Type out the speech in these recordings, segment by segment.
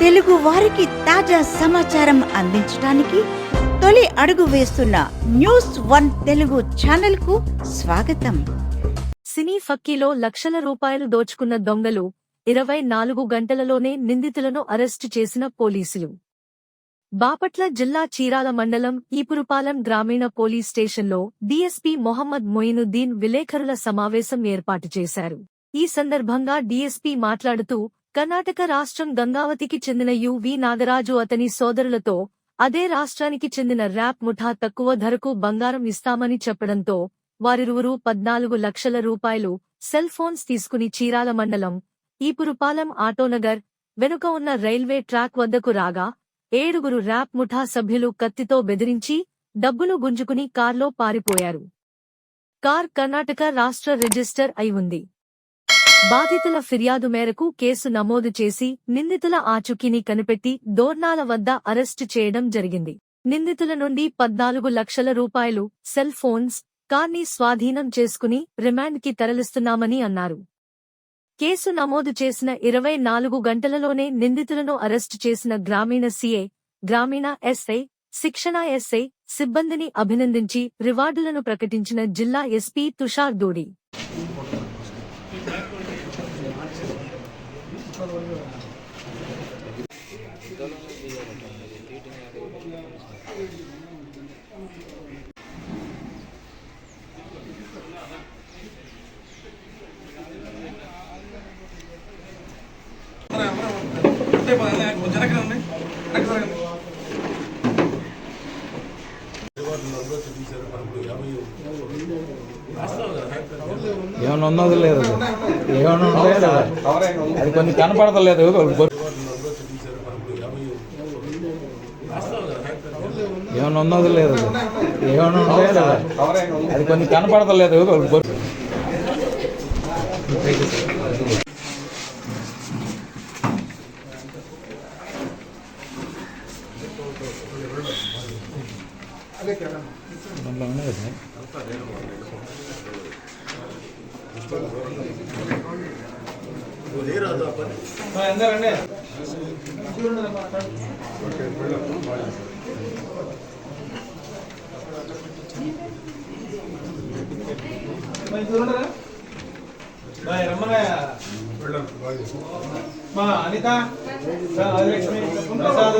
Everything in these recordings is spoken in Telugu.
తెలుగు వారికి తాజా సమాచారం అందించడానికి తొలి అడుగు వేస్తున్న న్యూస్ వన్ తెలుగు ఛానల్కు స్వాగతం. సినీ ఫక్కీలో లక్షల రూపాయలు దోచుకున్న దొంగలు ఇరవై నాలుగు గంటలలోనే నిందితులను అరెస్టు చేసిన పోలీసులు. బాపట్ల జిల్లా చీరాల మండలం ఈపురుపాలెం గ్రామీణ పోలీస్ స్టేషన్లో డీఎస్పీ మొహమ్మద్ మొయినుద్దీన్ విలేకరుల సమావేశం ఏర్పాటు చేశారు. ఈ సందర్భంగా డీఎస్పీ మాట్లాడుతూ కర్ణాటక రాష్ట్రం గంగావతికి చెందిన యు వి నాగరాజు అతని సోదరులతో అదే రాష్ట్రానికి చెందిన ర్యాప్ ముఠా తక్కువ ధరకు బంగారం ఇస్తామని చెప్పడంతో వారిరువురు పద్నాలుగు లక్షల రూపాయలు సెల్ ఫోన్స్ తీసుకుని చీరాల మండలం ఈపురుపాలెం ఆటోనగర్ వెనుక ఉన్న రైల్వే ట్రాక్ వద్దకు రాగా ఏడుగురు ర్యాప్ ముఠా సభ్యులు కత్తితో బెదిరించి డబ్బులు గుంజుకుని కార్లో పారిపోయారు. కార్ కర్ణాటక రాష్ట్ర రిజిస్టర్ అయి ఉంది. బాధితుల ఫిర్యాదు మేరకు కేసు నమోదు చేసి నిందితుల ఆచూకీని కనిపెట్టి దోర్నాల వద్ద అరెస్టు చేయడం జరిగింది. నిందితుల నుండి పద్నాలుగు లక్షల రూపాయలు సెల్ ఫోన్స్ కార్ని స్వాధీనం చేసుకుని రిమాండ్కి తరలిస్తున్నామని అన్నారు. కేసు నమోదు చేసిన ఇరవై నాలుగు గంటలలోనే నిందితులను అరెస్టు చేసిన గ్రామీణ సీఏ గ్రామీణ ఎస్ఐ శిక్షణ ఎస్ఐ సిబ్బందిని అభినందించి రివార్డులను ప్రకటించిన జిల్లా ఎస్పీ తుషార్ దూడి ఏమైనా ఉన్నది లేదు ఏమైనా ఉందో లేదా అది కొన్ని కనపడతలేదు ఏమైనా ఉన్నది లేదు ఏమైనా ఉందో లేదా అది కొన్ని కనపడతలేదు దాంట్లో ఉన్నాయి కదా ఎందరండి మా అనిత ప్రసాద్.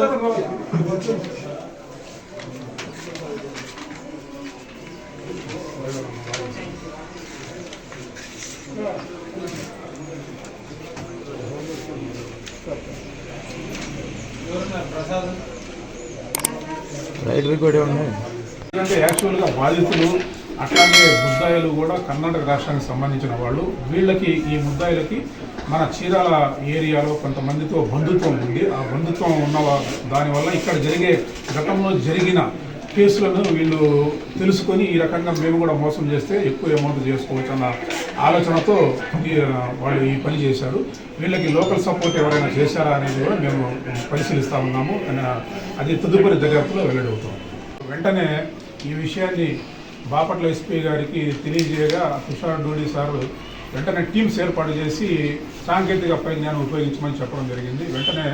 ప్రసాద్. రైట్ రికార్డ్ ఉన్నాయి. ఎందుకంటే యాక్చువల్గా బాధితులు అట్లాగే ముద్దాయిలు కూడా కర్ణాటక రాష్ట్రానికి సంబంధించిన వాళ్ళు. వీళ్ళకి ఈ ముద్దాయిలకి మన చీరాల ఏరియాలో కొంతమందితో బంధుత్వం ఉంది. ఆ బంధుత్వం ఉన్న దానివల్ల ఇక్కడ జరిగే గతంలో జరిగిన కేసులను వీళ్ళు తెలుసుకొని ఈ రకంగా మేము కూడా మోసం చేస్తే ఎక్కువ అమౌంట్ చేసుకోవచ్చు అన్న ఆలోచనతో వాళ్ళు ఈ పని చేశారు. వీళ్ళకి లోకల్ సపోర్ట్ ఎవరైనా చేశారా అనేది కూడా మేము పరిశీలిస్తా ఉన్నాము. అది తదుపరి దర్యాప్తులో వెల్లడవుతాం వెంటనే ఈ విషయాన్ని బాపట్ల ఎస్పీ గారికి తెలియజేయగా తుషార్ డూడి సార్ వెంటనే టీమ్స్ ఏర్పాటు చేసి సాంకేతిక పరిజ్ఞానం ఉపయోగించమని చెప్పడం జరిగింది. వెంటనే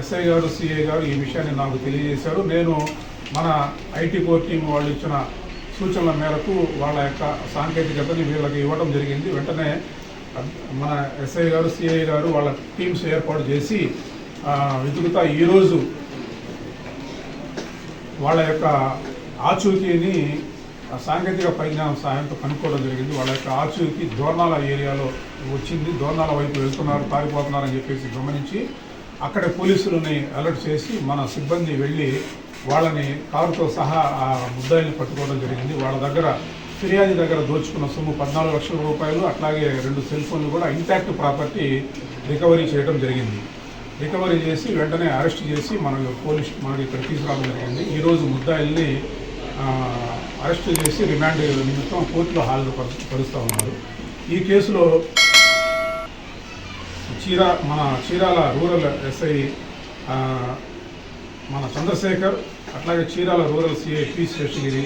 ఎస్ఐ గారు సిఐ గారు ఈ విషయాన్ని నాకు తెలియజేశారు. నేను మన ఐటీ కోర్ టీం వాళ్ళు ఇచ్చిన సూచనల మేరకు వాళ్ళ యొక్క సాంకేతికతని వీళ్ళకి ఇవ్వడం జరిగింది. వెంటనే మన ఎస్ఐ గారు సిఐ గారు వాళ్ళ టీమ్స్ ఏర్పాటు చేసి వెతుకుతా ఈరోజు వాళ్ళ యొక్క ఆచూకీని సాంకేతిక పరిజ్ఞానం సాయంతో కనుక్కోవడం జరిగింది. వాళ్ళ యొక్క ఆచూకీ దోర్నాల ఏరియాలో వచ్చింది. దోర్నాల వైపు వెళ్తున్నారు పారిపోతున్నారని చెప్పేసి గమనించి అక్కడ పోలీసులని అలర్ట్ చేసి మన సిబ్బంది వెళ్ళి వాళ్ళని కారుతో సహా ఆ ముద్దాయిల్ని పట్టుకోవడం జరిగింది. వాళ్ళ దగ్గర ఫిర్యాదు దగ్గర దోచుకున్న సొమ్ము పద్నాలుగు లక్షల రూపాయలు అట్లాగే రెండు సెల్ ఫోన్లు కూడా ఇంటాక్ట్ ప్రాపర్టీ రికవరీ చేయడం జరిగింది. రికవరీ చేసి వెంటనే అరెస్ట్ చేసి మన పోలీస్ మనకి ఇక్కడ తీసుకురావడం జరిగింది. ఈరోజు ముద్దాయిల్ని అరెస్ట్ చేసి రిమాండ్ నిమిత్తం కోర్టులో హాజరు పరు- పరుస్తూ ఉన్నారు. ఈ కేసులో చీరా మన చీరాల రూరల్ ఎస్ఐ మన చంద్రశేఖర్ అట్లాగే Chirala rural CI P Seshagiri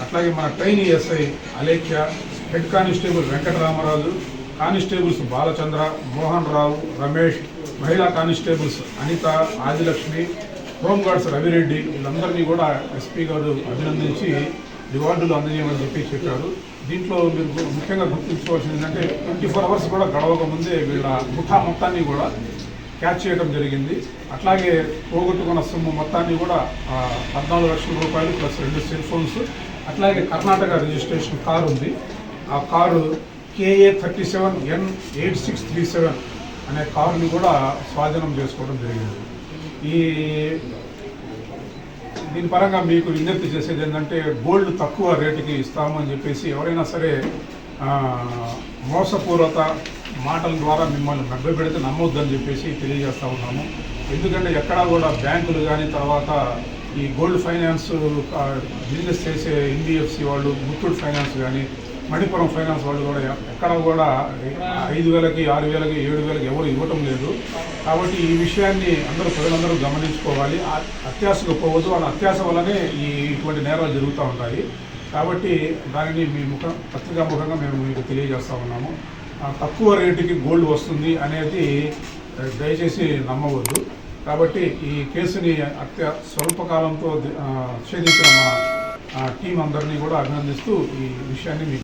అట్లాగే మన trainee SI Alekhya head constable Venkataramaraju constables Balachandra Mohan Rao Ramesh మహిళా constables Anitha Adilakshmi home guards Ravi Reddy వీళ్ళందరినీ కూడా ఎస్పీ గారు అభినందించి రివార్డులు అందజేయమని చెప్పి చెప్పారు. దీంట్లో మీరు ముఖ్యంగా గుర్తుంచుకోవాల్సింది ఏంటంటే ట్వంటీ ఫోర్ అవర్స్ కూడా గడవక ముందే వీళ్ళ ముఠా మొత్తాన్ని కూడా క్యాచ్ చేయడం జరిగింది. అట్లాగే పోగొట్టుకున్న సొమ్ము మొత్తాన్ని కూడా పద్నాలుగు లక్షల రూపాయలు ప్లస్ రెండు సెల్ ఫోన్స్ అట్లాగే కర్ణాటక రిజిస్ట్రేషన్ కారు ఉంది. ఆ car KA thirty seven N eight six three seven అనే కారుని కూడా స్వాధీనం చేసుకోవడం జరిగింది. ఈ దీని పరంగా మీకు విజ్ఞప్తి చేసేది ఏంటంటే గోల్డ్ తక్కువ రేటుకి ఇస్తామని చెప్పేసి ఎవరైనా సరే మోసపూర్వత మాటల ద్వారా మిమ్మల్ని మభ్యపెడితే నమ్మొద్దని చెప్పేసి తెలియజేస్తూ ఉన్నాము. ఎందుకంటే ఎక్కడా కూడా బ్యాంకులు కానీ తర్వాత ఈ గోల్డ్ ఫైనాన్స్ బిజినెస్ చేసే ఎన్బిఎఫ్సి వాళ్ళు ముత్తూట్ ఫైనాన్స్ కానీ మణిపురం ఫైనాన్స్ వాళ్ళు కూడా ఎక్కడ కూడా ఐదు వేలకి ఆరు వేలకి ఏడు వేలకి ఎవరు ఇవ్వటం లేదు. కాబట్టి ఈ విషయాన్ని అందరూ ప్రజలందరూ గమనించుకోవాలి. అత్యాశకు పోవద్దు. వాళ్ళ అత్యాశ వల్లనే ఈ ఇటువంటి నేరాలు జరుగుతూ ఉంటాయి. కాబట్టి దానిని మీ ముఖం పత్రికా ముఖంగా మేము మీకు తెలియజేస్తూ ఉన్నాము. తక్కువ రేటుకి గోల్డ్ వస్తుంది అనేది దయచేసి నమ్మవద్దు. కాబట్టి ఈ కేసుని అత్య స్వల్పకాలంతో ఛేదించిన మా టీం అందరినీ కూడా అభినందిస్తూ ఈ విషయాన్ని మీకు